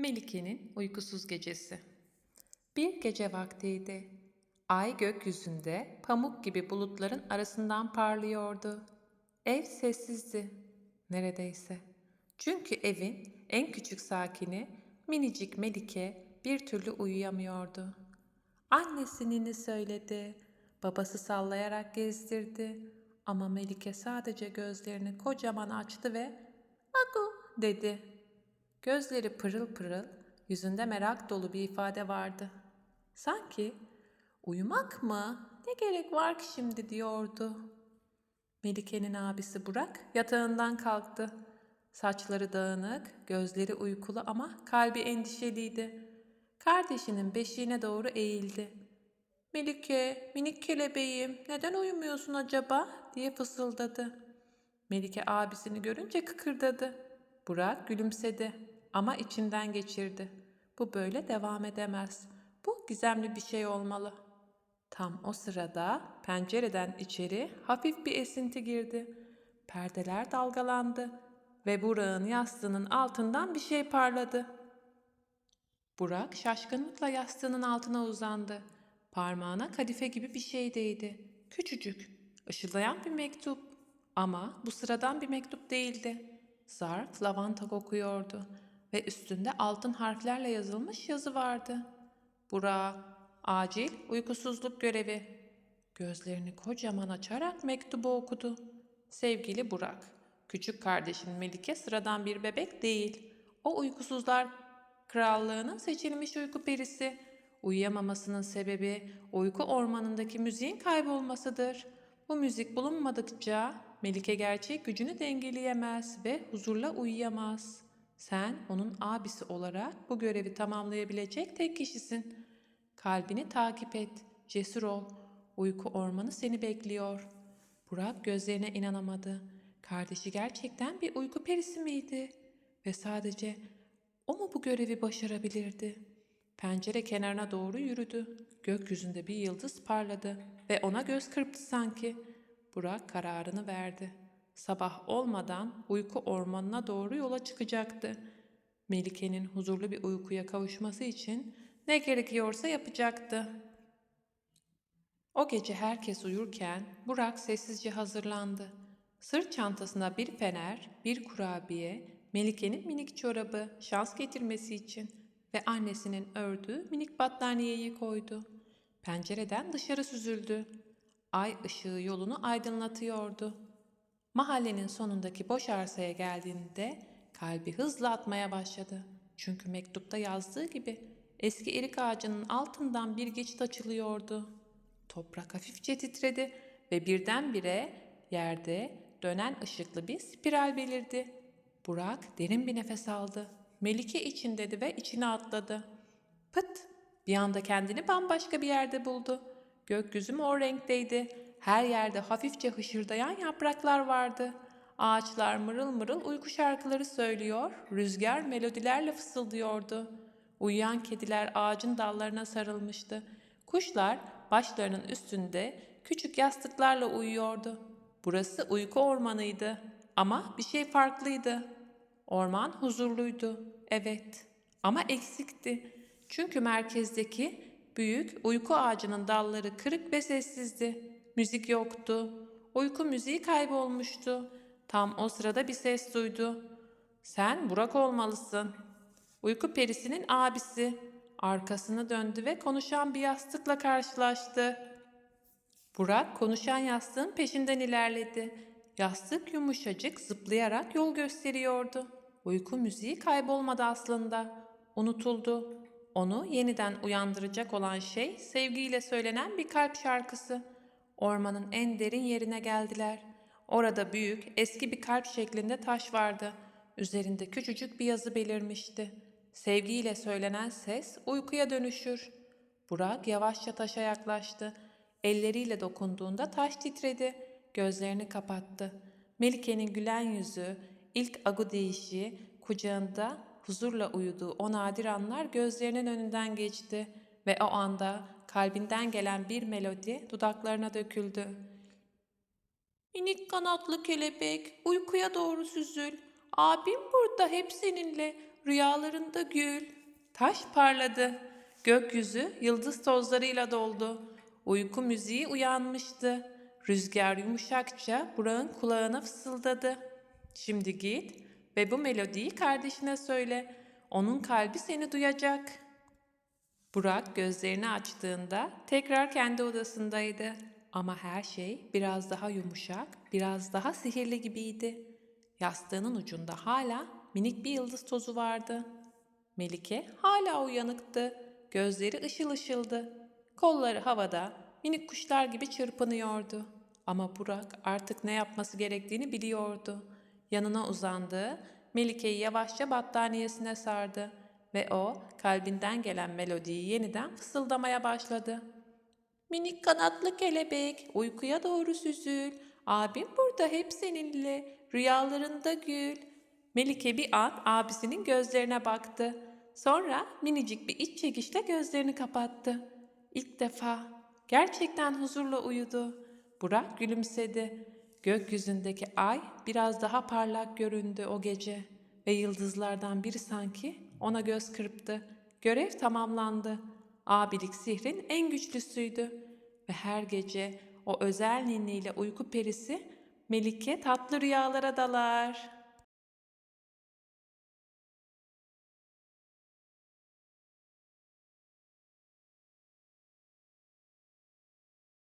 Melike'nin uykusuz gecesi. Bir gece vaktiydi. Ay gökyüzünde pamuk gibi bulutların arasından parlıyordu. Ev sessizdi. Neredeyse. Çünkü evin en küçük sakini minicik Melike bir türlü uyuyamıyordu. Annesinin söyledi. Babası sallayarak gezdirdi. Ama Melike sadece gözlerini kocaman açtı ve "Agu" dedi. Gözleri pırıl pırıl, yüzünde merak dolu bir ifade vardı. Sanki uyumak mı? Ne gerek var ki şimdi diyordu. Melike'nin abisi Burak yatağından kalktı. Saçları dağınık, gözleri uykulu ama kalbi endişeliydi. Kardeşinin beşiğine doğru eğildi. Melike, minik kelebeğim, neden uyumuyorsun acaba? diye fısıldadı. Melike abisini görünce kıkırdadı. Burak gülümsedi ama içinden geçirdi. Bu böyle devam edemez. Bu gizemli bir şey olmalı. Tam o sırada pencereden içeri hafif bir esinti girdi. Perdeler dalgalandı ve Burak'ın yastığının altından bir şey parladı. Burak şaşkınlıkla yastığının altına uzandı. Parmağına kadife gibi bir şey değdi. Küçücük, ışıldayan bir mektup. Ama bu sıradan bir mektup değildi. Zarf lavanta kokuyordu ve üstünde altın harflerle yazılmış yazı vardı. Burak, acil uykusuzluk görevi. Gözlerini kocaman açarak mektubu okudu. Sevgili Burak, küçük kardeşin Melike sıradan bir bebek değil. O uykusuzlar krallığının seçilmiş uyku perisi. Uyuyamamasının sebebi uyku ormanındaki müziğin kaybolmasıdır. Bu müzik bulunmadıkça Melike gerçek gücünü dengeleyemez ve huzurla uyuyamaz. Sen onun abisi olarak bu görevi tamamlayabilecek tek kişisin. Kalbini takip et, cesur ol. Uyku ormanı seni bekliyor. Burak gözlerine inanamadı. Kardeşi gerçekten bir uyku perisi miydi? Ve sadece o mu bu görevi başarabilirdi? Pencere kenarına doğru yürüdü. Gökyüzünde bir yıldız parladı ve ona göz kırptı sanki. Burak kararını verdi. Sabah olmadan uyku ormanına doğru yola çıkacaktı. Melike'nin huzurlu bir uykuya kavuşması için ne gerekiyorsa yapacaktı. O gece herkes uyurken Burak sessizce hazırlandı. Sırt çantasına bir fener, bir kurabiye, Melike'nin minik çorabı şans getirmesi için ve annesinin ördüğü minik battaniyeyi koydu. Pencereden dışarı süzüldü. Ay ışığı yolunu aydınlatıyordu. Mahallenin sonundaki boş arsaya geldiğinde kalbi hızla atmaya başladı. Çünkü mektupta yazdığı gibi eski erik ağacının altından bir geçit açılıyordu. Toprak hafifçe titredi ve birdenbire yerde dönen ışıklı bir spiral belirdi. Burak derin bir nefes aldı. Melike için dedi ve içine atladı. Pıt! Bir anda kendini bambaşka bir yerde buldu. Gökyüzü mor renkteydi. Her yerde hafifçe hışırdayan yapraklar vardı. Ağaçlar mırıl mırıl uyku şarkıları söylüyor, rüzgar melodilerle fısıldıyordu. Uyuyan kediler ağacın dallarına sarılmıştı. Kuşlar başlarının üstünde küçük yastıklarla uyuyordu. Burası uyku ormanıydı ama bir şey farklıydı. Orman huzurluydu, evet ama eksikti. Çünkü merkezdeki büyük uyku ağacının dalları kırık ve sessizdi. Müzik yoktu. Uyku müziği kaybolmuştu. Tam o sırada bir ses duydu. Sen Burak olmalısın. Uyku perisinin abisi. Arkasını döndü ve konuşan bir yastıkla karşılaştı. Burak konuşan yastığın peşinden ilerledi. Yastık yumuşacık zıplayarak yol gösteriyordu. Uyku müziği kaybolmadı aslında. Unutuldu. Onu yeniden uyandıracak olan şey sevgiyle söylenen bir kalp şarkısı. Ormanın en derin yerine geldiler. Orada büyük, eski bir kalp şeklinde taş vardı. Üzerinde küçücük bir yazı belirmişti. Sevgiyle söylenen ses uykuya dönüşür. Burak yavaşça taşa yaklaştı. Elleriyle dokunduğunda taş titredi. Gözlerini kapattı. Melike'nin gülen yüzü, ilk agu deyişi, kucağında huzurla uyuduğu o nadir anlar gözlerinin önünden geçti ve o anda kalbinden gelen bir melodi dudaklarına döküldü. Minik kanatlı kelebek, uykuya doğru süzül. Abim burada hep seninle. rüyalarında gül. Taş parladı. Gökyüzü yıldız tozlarıyla doldu. Uyku müziği uyanmıştı. Rüzgar yumuşakça Burak'ın kulağına fısıldadı. Şimdi git ve bu melodiyi kardeşine söyle. Onun kalbi seni duyacak. Burak gözlerini açtığında tekrar kendi odasındaydı. Ama her şey biraz daha yumuşak, biraz daha sihirli gibiydi. Yastığının ucunda hala minik bir yıldız tozu vardı. Melike hala uyanıktı. Gözleri ışıl ışıldı. Kolları havada minik kuşlar gibi çırpınıyordu. Ama Burak artık ne yapması gerektiğini biliyordu. Yanına uzandı, Melike'yi yavaşça battaniyesine sardı ve o kalbinden gelen melodiyi yeniden fısıldamaya başladı. Minik kanatlı kelebek, uykuya doğru süzül. Abim burada hep seninle, rüyalarında gül. Melike bir an abisinin gözlerine baktı. Sonra minicik bir iç çekişle gözlerini kapattı. İlk defa gerçekten huzurla uyudu. Burak gülümsedi. Gökyüzündeki ay biraz daha parlak göründü o gece ve yıldızlardan biri sanki ona göz kırptı. Görev tamamlandı. Abilik sihrin en güçlüsüydü ve her gece o özel ninniyle uyku perisi Melike tatlı rüyalara dalar.